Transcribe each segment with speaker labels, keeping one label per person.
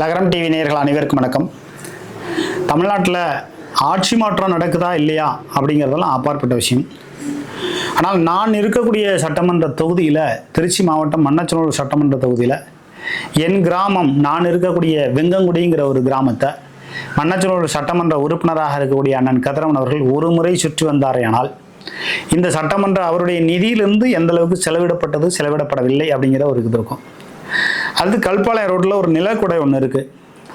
Speaker 1: லகரம் டிவி நேயர்கள் அனைவருக்கும் வணக்கம். தமிழ்நாட்டில் ஆட்சி மாற்றம் நடக்குதா இல்லையா அப்படிங்கிறதெல்லாம் அப்பாற்பட்ட விஷயம். ஆனால் நான் இருக்கக்கூடிய சட்டமன்ற தொகுதியில் திருச்சி மாவட்டம் மன்னச்சனூர் சட்டமன்ற தொகுதியில் என் கிராமம் நான் இருக்கக்கூடிய வெங்கங்குடிங்கிற ஒரு கிராமத்தை மன்னச்சனூர் சட்டமன்ற உறுப்பினராக இருக்கக்கூடிய அண்ணன் கதிரவன் அவர்கள் ஒரு முறை சுற்றி வந்தாரேயானால் இந்த சட்டமன்ற அவருடைய நிதியிலிருந்து எந்த அளவுக்கு செலவிடப்பட்டது செலவிடப்படவில்லை அப்படிங்கிற ஒரு இது இருக்கும். அடுத்து கல்பாளையம் ரோட்டில் ஒரு நிலக்குடை ஒன்று இருக்குது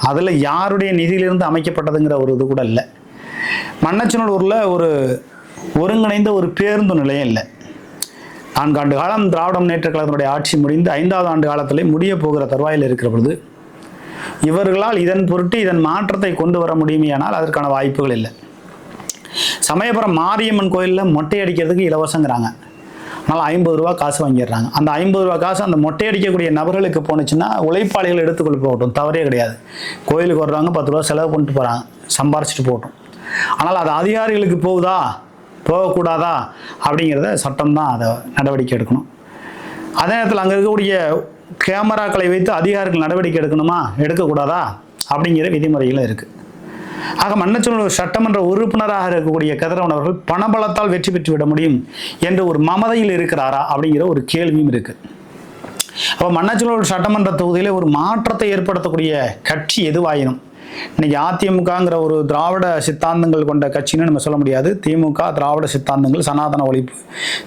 Speaker 1: அதில் யாருடைய நிதியிலிருந்து அமைக்கப்பட்டதுங்கிற ஒரு இது கூட இல்லை. மன்னச்சநல்லூரில் ஒரு ஒருங்கிணைந்த ஒரு பேருந்து நிலையம் இல்லை. நான்காண்டு காலம் திராவிட முன்னேற்ற கழகத்தினுடைய ஆட்சி முடிந்து ஐந்தாவது ஆண்டு காலத்திலே முடிய போகிற தருவாயில் இருக்கிற பொழுது இவர்களால் இதன் பொருட்டு இதன் மாற்றத்தை கொண்டு வர முடியுமையானால் அதற்கான வாய்ப்புகள் இல்லை. சமயபுரம் மாரியம்மன் கோயிலில் மொட்டை அடிக்கிறதுக்கு இலவசங்கிறாங்க. அதனால் ஐம்பது ரூபா காசு வாங்கிடுறாங்க. அந்த ஐம்பது ரூபா காசு அந்த மொட்டை அடிக்கக்கூடிய நபர்களுக்கு போணுச்சுன்னா உழைப்பாளிகள் எடுத்துக்கொள்ள போகட்டும் தவறே கிடையாது. கோயிலுக்கு வர்றவங்க பத்து ரூபா செலவு பண்ணிட்டு போகிறாங்க சம்பாரிச்சிட்டு போகட்டும். ஆனால் அது அதிகாரிகளுக்கு போகுதா போகக்கூடாதா அப்படிங்கிறத சட்டம் தான் அதை நடவடிக்கை எடுக்கணும். அதே நேரத்தில் அங்கே இருக்கக்கூடிய கேமராக்களை வைத்து அதிகாரிகள் நடவடிக்கை எடுக்கணுமா எடுக்கக்கூடாதா அப்படிங்கிற விதிமுறைகளும் இருக்குது ஆக மன்னச்சூழல் சட்டமன்ற உறுப்பினராக இருக்கக்கூடிய கதிரவன் அவர்கள் பணபலத்தால் வெற்றி பெற்று விட முடியும் என்று ஒரு மமதையில் இருக்கிறாரா அப்படிங்கிற ஒரு கேள்வியும் இருக்கு. அப்போ மன்னச்சூழல் சட்டமன்ற தொகுதியில் ஒரு மாற்றத்தை ஏற்படுத்தக்கூடிய கட்சி எதுவாயினும் இன்னைக்கு அதிமுகங்கிற ஒரு திராவிட சித்தாந்தங்கள் கொண்ட கட்சின்னு நம்ம சொல்ல முடியாது. திமுக திராவிட சித்தாந்தங்கள் சனாதன ஒழிப்பு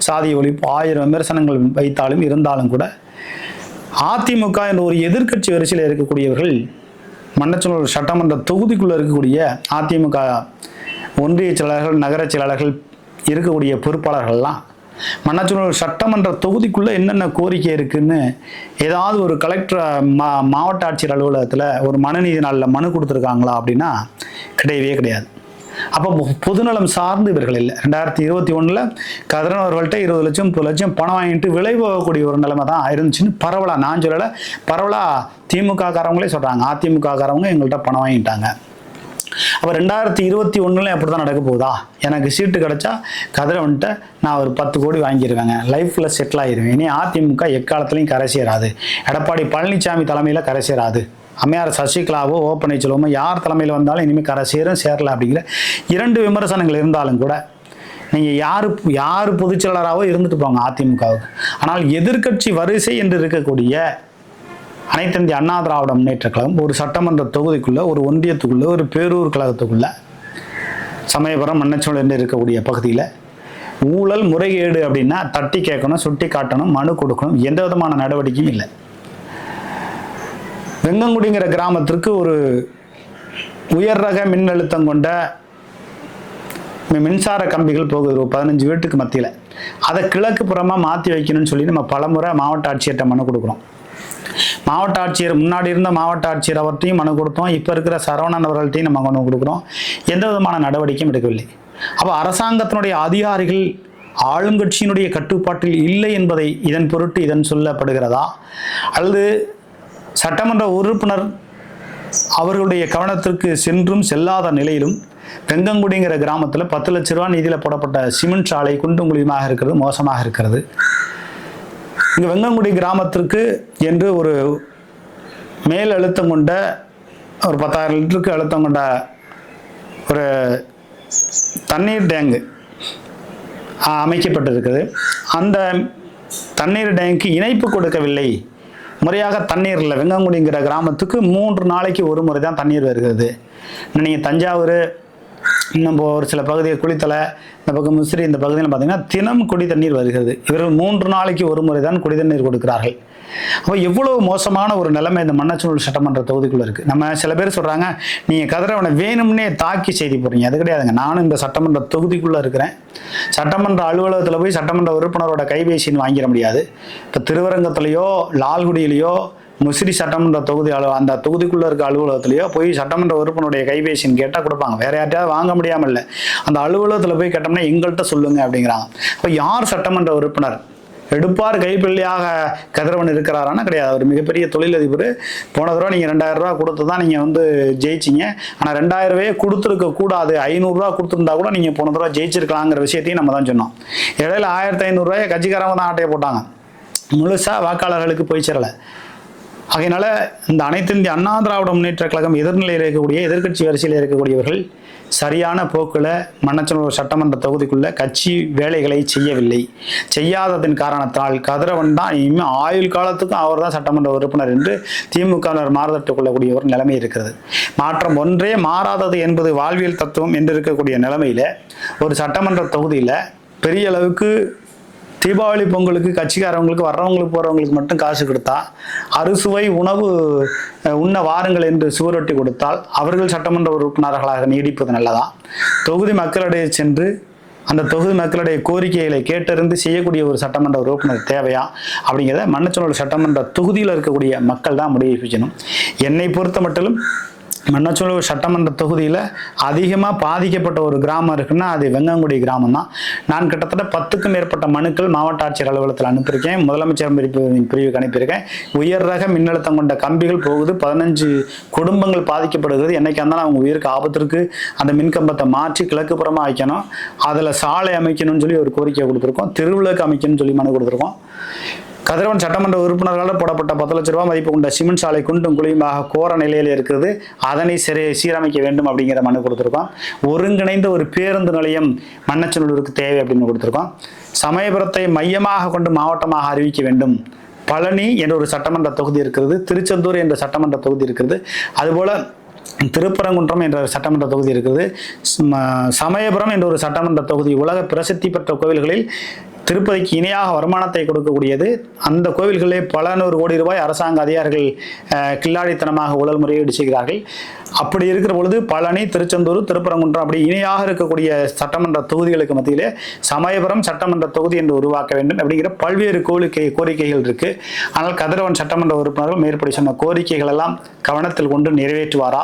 Speaker 1: சாதிய ஒழிப்பு ஆயிரம் விமர்சனங்கள் வைத்தாலும் இருந்தாலும் கூட அதிமுக என்ற ஒரு எதிர்க்கட்சி வரிசையில் இருக்கக்கூடியவர்கள் மன்னச்சனூர் சட்டமன்ற தொகுதிக்குள்ளே இருக்கக்கூடிய அதிமுக ஒன்றிய செயலாளர்கள் நகர செயலாளர்கள் இருக்கக்கூடிய பொறுப்பாளர்கள்லாம் மன்னச்சநல்லூர் சட்டமன்ற தொகுதிக்குள்ளே என்னென்ன கோரிக்கை இருக்குன்னு ஏதாவது ஒரு கலெக்டர் மா மாவட்ட ஆட்சியர் அலுவலகத்தில் ஒரு மனுநீதி நாளில் மனு கொடுத்துருக்காங்களா அப்படின்னா கிடையவே கிடையாது. அப்போ பொதுநலம் சார்ந்து இவர்கள் இல்லை. ரெண்டாயிரத்தி இருபத்தி ஒன்றில் கதிரன் அவர்கள்ட்ட இருபது லட்சம் முப்பது லட்சம் பணம் வாங்கிட்டு விலை போகக்கூடிய ஒரு நிலைமை தான் இருந்துச்சுன்னு பரவலாக நான் சொல்லலை பரவலாக திமுக காரவங்களே சொல்கிறாங்க அதிமுககாரவங்க எங்கள்கிட்ட பணம் வாங்கிட்டாங்க. அப்போ ரெண்டாயிரத்தி இருபத்தி ஒன்றில் அப்படி தான் நடக்க போகுதா? எனக்கு சீட்டு கிடச்சா கதிரவன்ட்ட நான் ஒரு பத்து கோடி வாங்கியிருக்கேங்க லைஃப்பில் செட்டில் ஆகிடுவேன் இனி அதிமுக எக்காலத்துலேயும் கரை சேராது. எடப்பாடி பழனிசாமி தலைமையில் கரை சேராது. அம்மையார் சசிகலாவோ ஓ பன்னீர்செல்வமோ யார் தலைமையில் வந்தாலும் இனிமேல் கரை சேரும் சேரல அப்படிங்கிற இரண்டு விமர்சனங்கள் இருந்தாலும் கூட நீங்கள் யார் யார் பொதுச்செயலாளராகவோ இருந்துட்டு போங்க அதிமுகவுக்கு. ஆனால் எதிர்க்கட்சி வரிசை என்று இருக்கக்கூடிய அனைத்து இந்திய அண்ணா திராவிட முன்னேற்ற கழகம் ஒரு சட்டமன்ற தொகுதிக்குள்ளே ஒரு ஒன்றியத்துக்குள்ளே ஒரு பேரூர் கழகத்துக்குள்ளே சமயபுரம் மன்னச்சோழ என்று இருக்கக்கூடிய பகுதியில் ஊழல் முறைகேடு அப்படின்னா தட்டி கேட்கணும் சுட்டி காட்டணும் மனு கொடுக்கணும் எந்த விதமான நடவடிக்கையும் இல்லை. வெங்கங்குடிங்கிற கிராமத்திற்கு ஒரு உயர் ரக மின்னழுத்தம் கொண்ட மின்சார கம்பிகள் போகுது. ஒரு பதினஞ்சு வீட்டுக்கு மத்தியில். அதை கிழக்கு புறமாக மாற்றி வைக்கணும்னு சொல்லி நம்ம பலமுறை மாவட்ட ஆட்சியர்கிட்ட மனு கொடுக்குறோம். மாவட்ட ஆட்சியர் முன்னாடி இருந்த மாவட்ட ஆட்சியர் அவர்த்தையும் மனு கொடுத்தோம். இப்போ இருக்கிற சரவணன் அவர்கள்ட்டையும் நம்ம மனு கொடுக்குறோம். எந்த விதமான நடவடிக்கையும் எடுக்கவில்லை. அப்போ அரசாங்கத்தினுடைய அதிகாரிகள் ஆளுங்கட்சியினுடைய கட்டுப்பாட்டில் இல்லை என்பதை இதன் பொருட்டு இதன் சொல்லப்படுகிறதா? அல்லது சட்டமன்ற உறுப்பினர் அவர்களுடைய கவனத்திற்கு சென்றும் செல்லாத நிலையிலும் வெங்கங்குடிங்கிற கிராமத்தில் பத்து லட்ச ரூபா நிதியில் போடப்பட்ட சிமெண்ட் சாலை குண்டும் குழியுமாக இருக்கிறது மோசமாக இருக்கிறது. இங்கே வெங்கங்குடி கிராமத்திற்கு என்று ஒரு மேல் அழுத்தம் கொண்ட ஒரு பத்தாயிரம் லிட்டருக்கு அழுத்தம் கொண்ட ஒரு தண்ணீர் டேங்கு அமைக்கப்பட்டிருக்குது. அந்த தண்ணீர் டேங்க்கு இணைப்பு கொடுக்கவில்லை முறையாக தண்ணீர் இல்லை. வெங்கங்குடிங்கிற கிராமத்துக்கு மூன்று நாளைக்கு ஒரு முறை தான் தண்ணீர் வருகிறது. நீங்கள் தஞ்சாவூர் இன்னும் ஒரு சில பகுதியை குளித்தலை இந்த பக்கம் முசிறி இந்த பகுதியில் பார்த்தீங்கன்னா தினம் குடி தண்ணீர் வருகிறது. இவர்கள் மூன்று நாளைக்கு ஒரு முறை தான் குடி தண்ணீர் கொடுக்கிறார்கள். அப்போ எவ்வளவு மோசமான ஒரு நிலைமை இந்த மன்னச்சூழல் சட்டமன்ற தொகுதிக்குள்ள இருக்குது நம்ம சில பேர் சொல்கிறாங்க நீங்கள் கதிரவனை வேணும்னே தாக்கி செய்தி போடுறீங்க அது கிடையாதுங்க. நானும் இந்த சட்டமன்ற தொகுதிக்குள்ளே இருக்கிறேன். சட்டமன்ற அலுவலகத்தில் போய் சட்டமன்ற உறுப்பினரோட கைபேசின்னு வாங்கிட முடியாது. இப்போ திருவரங்கத்துலேயோ லால்குடியிலையோ முசிறி சட்டமன்ற தொகுதி அலு அந்த தொகுதிக்குள்ளே இருக்க அலுவலகத்திலையோ போய் சட்டமன்ற உறுப்பினருடைய கைபேசின்னு கேட்டால் கொடுப்பாங்க. வேற யார்ட்டையாவது வாங்க முடியாமல் இல்லை அந்த அலுவலகத்தில் போய் கேட்டோம்னா எங்கள்கிட்ட சொல்லுங்க அப்படிங்கிறாங்க. இப்போ யார் சட்டமன்ற உறுப்பினர்? எடுப்பார் கைப்பிள்ளையாக கதிரவன் இருக்கிறாரானா கிடையாது. அவர் மிகப்பெரிய தொழிலதிபர். போன தடவை நீங்கள் ரெண்டாயிரம் ரூபா கொடுத்து தான் நீங்கள் வந்து ஜெயிச்சிங்க. ஆனால் ரெண்டாயிரம் ரூபாயே கொடுத்துருக்க கூடாது. ஐநூறுரூவா கொடுத்துருந்தா கூட நீங்கள் போன தடவை ஜெயிச்சிருக்கலாங்கிற விஷயத்தையும் நம்ம தான் சொன்னோம். இடையில ஆயிரத்தி ஐநூறுரூவாயை கட்சிக்காரங்க தான் ஆட்டையை போட்டாங்க. முழுசாக வாக்காளர்களுக்கு போய் சேரலை. ஆகையினால இந்த அனைத்து இந்திய அண்ணா திராவிட முன்னேற்ற கழகம் எதிர்நிலையில் இருக்கக்கூடிய எதிர்க்கட்சி வரிசையில் இருக்கக்கூடியவர்கள் சரியான போக்கில் மன்னச்சனூர் சட்டமன்ற தொகுதிக்குள்ள கட்சி வேலைகளை செய்யவில்லை. செய்யாததன் காரணத்தால் கதிரவன் தான் இனிமேல் ஆயுள் காலத்துக்கும் அவர் தான் சட்டமன்ற உறுப்பினர் என்று திமுகவினர் மாறுதட்டு கொள்ளக்கூடிய ஒரு நிலைமை இருக்கிறது. மாற்றம் ஒன்றே மாறாதது என்பது வாழ்வியல் தத்துவம் என்று இருக்கக்கூடிய நிலைமையில ஒரு சட்டமன்ற தொகுதியில் பெரிய அளவுக்கு தீபாவளி பொங்கலுக்கு கட்சிக்காரவங்களுக்கு வர்றவங்களுக்கு போகிறவங்களுக்கு மட்டும் காசு கொடுத்தா அறுசுவை உணவு உண்ண வாருங்கள் என்று சுவரொட்டி கொடுத்தால் அவர்கள் சட்டமன்ற உறுப்பினர்களாக நீடிப்பது நல்லதா? தொகுதி மக்களிடையே சென்று அந்த தொகுதி மக்களுடைய கோரிக்கைகளை கேட்டறிந்து செய்யக்கூடிய ஒரு சட்டமன்ற உறுப்பினர் தேவையா? அப்படிங்கிறத மன்னச்சனூர் சட்டமன்ற தொகுதியில் இருக்கக்கூடிய மக்கள் தான் முடிவு செய்யணும். என்னை பொறுத்த மட்டிலும் மன்னச்சூழல் சட்டமன்ற தொகுதியில் அதிகமாக பாதிக்கப்பட்ட ஒரு கிராமம் இருக்குன்னா அது வெங்கங்குடி கிராமம் தான் நான் கிட்டத்தட்ட பத்துக்கும் மேற்பட்ட மனுக்கள் மாவட்ட ஆட்சியர் அலுவலகத்தில் அனுப்பியிருக்கேன். முதலமைச்சர் பிரிவு பிரிவுக்கு அனுப்பியிருக்கேன். உயர் ரக மின்னழுத்தம் கொண்ட கம்பிகள் போகுது. பதினஞ்சு குடும்பங்கள் பாதிக்கப்படுகிறது. என்னைக்கு இருந்தாலும் அவங்க உயிருக்கு ஆபத்திற்கு அந்த மின்கம்பத்தை மாற்றி கிழக்கு புறமாக வைக்கணும். அதில் சாலை அமைக்கணும்னு சொல்லி ஒரு கோரிக்கை கொடுத்துருக்கோம். திருவிழாக்கு அமைக்கணும்னு சொல்லி மனு கொடுத்துருக்கோம். கதிரவன் சட்டமன்ற உறுப்பினர்களால் போடப்பட்ட பத்து லட்ச ரூபாய் மதிப்பு கொண்ட சிமெண்ட் சாலை குண்டும் குழியுமாக கோர நிலையில் இருக்கிறது அதனை சரி சீரமைக்க வேண்டும் அப்படிங்கிற மனு கொடுத்துருக்கோம். ஒருங்கிணைந்த ஒரு பேருந்து நிலையம் மன்னச்சநல்லூருக்கு தேவை அப்படின்னு கொடுத்துருக்கோம். சமயபுரத்தை மையமாக கொண்டு மாவட்டமாக அறிவிக்க வேண்டும். பழனி என்ற ஒரு சட்டமன்ற தொகுதி இருக்கிறது. திருச்செந்தூர் என்ற சட்டமன்ற தொகுதி இருக்கிறது. அதுபோல திருப்பரங்குன்றம் என்ற சட்டமன்ற தொகுதி இருக்குது. சமயபுரம் என்ற ஒரு சட்டமன்ற தொகுதி உலக பிரசித்தி பெற்ற கோவில்களில் திருப்பதிக்கு இணையாக வருமானத்தை கொடுக்கக்கூடியது. அந்த கோவில்களே பல நூறு கோடி ரூபாய் அரசாங்க அதிகாரிகள் கில்லாடித்தனமாக ஊழல் முறையீடு செய்கிறார்கள். அப்படி இருக்கிற பொழுது பழனி திருச்செந்தூர் திருப்பரங்குன்றம் அப்படி இணையாக இருக்கக்கூடிய சட்டமன்ற தொகுதிகளுக்கு மத்தியிலே சமயபுரம் சட்டமன்ற தொகுதி என்று உருவாக்க வேண்டும் அப்படிங்கிற பல்வேறு கோரிக்கை கோரிக்கைகள் இருக்கு. ஆனால் கதிரவன் சட்டமன்ற உறுப்பினர்கள் மேற்படி சொன்ன கோரிக்கைகள் எல்லாம் கவனத்தில் கொண்டு நிறைவேற்றுவாரா?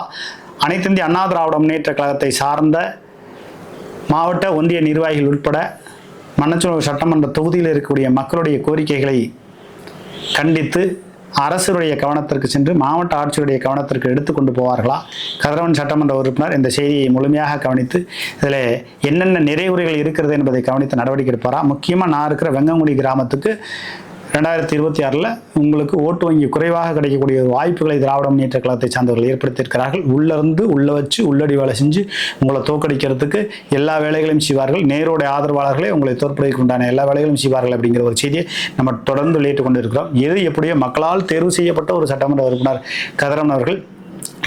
Speaker 1: அனைத்திந்திய அண்ணா திராவிட முன்னேற்ற கழகத்தை சார்ந்த மாவட்ட ஒன்றிய நிர்வாகிகள் உட்பட மன்னச்சூர் சட்டமன்ற தொகுதியில் இருக்கக்கூடிய மக்களுடைய கோரிக்கைகளை கண்டித்து அரசுடைய கவனத்திற்கு சென்று மாவட்ட ஆட்சியருடைய கவனத்திற்கு எடுத்துக்கொண்டு போவார்களா? கதிரவன் சட்டமன்ற உறுப்பினர் இந்த செய்தியை முழுமையாக கவனித்து இதில் என்னென்ன நிறைவுரைகள் இருக்கிறது என்பதை கவனித்து நடவடிக்கை எடுப்பாரா? முக்கியமாக நான் இருக்கிற வெங்கங்குடி கிராமத்துக்கு ரெண்டாயிரத்தி இருபத்தி ஆறில் உங்களுக்கு ஓட்டு வங்கி குறைவாக கிடைக்கக்கூடிய ஒரு வாய்ப்புகளை திராவிட முன்னேற்ற கழகத்தை சார்ந்தவர்கள் ஏற்படுத்தியிருக்கிறார்கள். உள்ளிருந்து உள்ள வச்சு உள்ளடி வேலை செஞ்சு உங்களை தோக்கடிக்கிறதுக்கு எல்லா வேலைகளையும் செய்வார்கள். நேருடைய ஆதரவாளர்களே உங்களை தோற்படுவதற்கு உண்டான எல்லா வேலைகளும் செய்வார்கள் அப்படிங்கிற ஒரு செய்தியை நம்ம தொடர்ந்து வெளியிட்டு கொண்டு இருக்கிறோம் எது எப்படியோ மக்களால் தேர்வு செய்யப்பட்ட ஒரு சட்டமன்ற உறுப்பினர் கதிரவன் அவர்கள்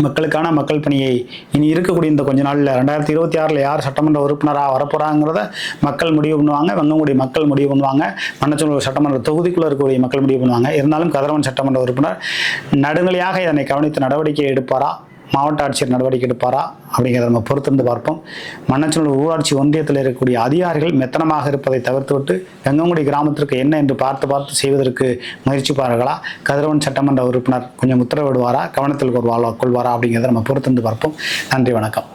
Speaker 1: மக்களுக்கான மக்கள் பணியை இனி இருக்கக்கூடிய இந்த கொஞ்ச நாளில் ரெண்டாயிரத்தி இருபத்தி ஆறில் யார் சட்டமன்ற உறுப்பினராக வரப்போகிறாங்கிறத மக்கள் முடிவு பண்ணுவாங்க வெங்கங்குடி மக்கள் முடிவு பண்ணுவாங்க மன்னச்சூர் சட்டமன்ற தொகுதிக்குள்ளே இருக்கக்கூடிய மக்கள் முடிவு பண்ணுவாங்க. இருந்தாலும் கதிரவன் சட்டமன்ற உறுப்பினர் நடுநிலையாக இதனை கவனித்து நடவடிக்கை எடுப்பாரா? மாவட்ட ஆட்சியர் நடவடிக்கை எடுப்பாரா அப்படிங்கிறத நம்ம பொறுத்திருந்து பார்ப்போம். மன்னச்சனூர் ஊராட்சி ஒன்றியத்தில் இருக்கக்கூடிய அதிகாரிகள் மெத்தனமாக இருப்பதை தவிர்த்துவிட்டு கங்கங்குடி கிராமத்திற்கு என்ன என்று பார்த்து பார்த்து செய்வதற்கு முயற்சிப்பார்களா? கதிரவன் சட்டமன்ற உறுப்பினர் கொஞ்சம் உத்தரவிடுவாரா? கவனத்தில் கொள்வாரா கொள்வாரா? அப்படிங்கிறத நம்ம பொறுத்திருந்து பார்ப்போம். நன்றி வணக்கம்.